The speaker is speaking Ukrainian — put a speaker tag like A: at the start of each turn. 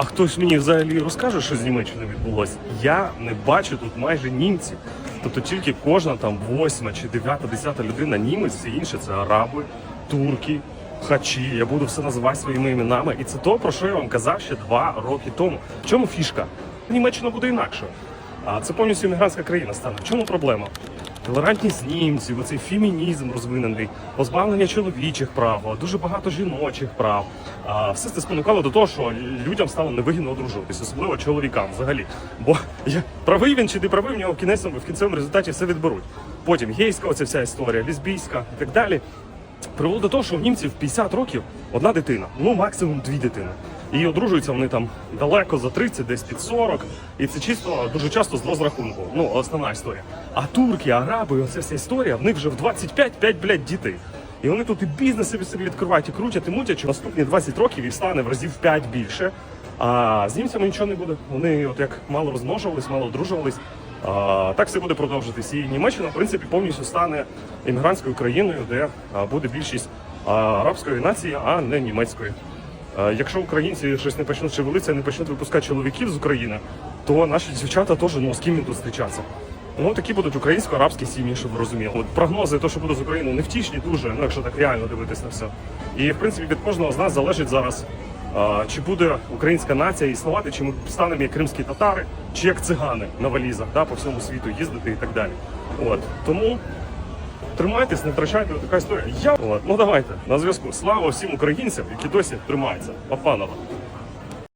A: А хтось мені взагалі розкаже, що з Німеччиною відбулося? Я не бачу тут майже німців. Тобто тільки кожна там восьма чи дев'ята, десята людина німець, все інше це араби, турки, хачі. Я буду все називати своїми іменами. І це то, про що я вам казав ще два роки тому. В чому фішка? Німеччина буде інакше. А це повністю іммігрантська країна стане. В чому проблема? Толерантність німців, оцей фемінізм розвинений, позбавлення чоловічих прав, дуже багато жіночих прав. Все це спонукало до того, що людям стало невигідно одружуватись, особливо чоловікам взагалі. Бо правий він чи не правий, в нього в в кінцевому результаті все відберуть. Потім гейська, оця вся історія, лесбійська і так далі. Привело до того, що в німців 50 років одна дитина, ну максимум дві дитини. І одружуються вони там далеко за 30, десь під 40. І це чисто дуже часто з розрахунку. Ну, основна історія. А турки, араби, оця вся історія, в них вже в 25 5, блядь, дітей. І вони тут і бізнес собі собі відкривають, і крутять, і мутять, що наступні 20 років і стане в разів 5 більше. А з німцями нічого не буде. Вони от як мало розмножувались, мало одружувались. А, так все буде продовжитись. І Німеччина, в принципі, повністю стане іммігрантською країною, де буде більшість арабської нації, а не німецької. А, якщо українці щось не почнуть шевелитися, не почнуть випускати чоловіків з України, то наші дівчата теж ну з ким їм тут зустрічатися. Ну такі будуть українсько-арабські сім'ї, щоб ви розуміли. От прогнози, то, що буде з Україною, невтішні дуже, ну якщо так реально дивитись на все. І в принципі від кожного з нас залежить зараз. А, чи буде українська нація існувати, чи ми станемо як кримські татари, чи як цигани на валізах да, по всьому світу їздити і так далі. От тому тримайтесь, не втрачайте така історія. Я ну давайте на зв'язку. Слава всім українцям, які досі тримаються. Папанова.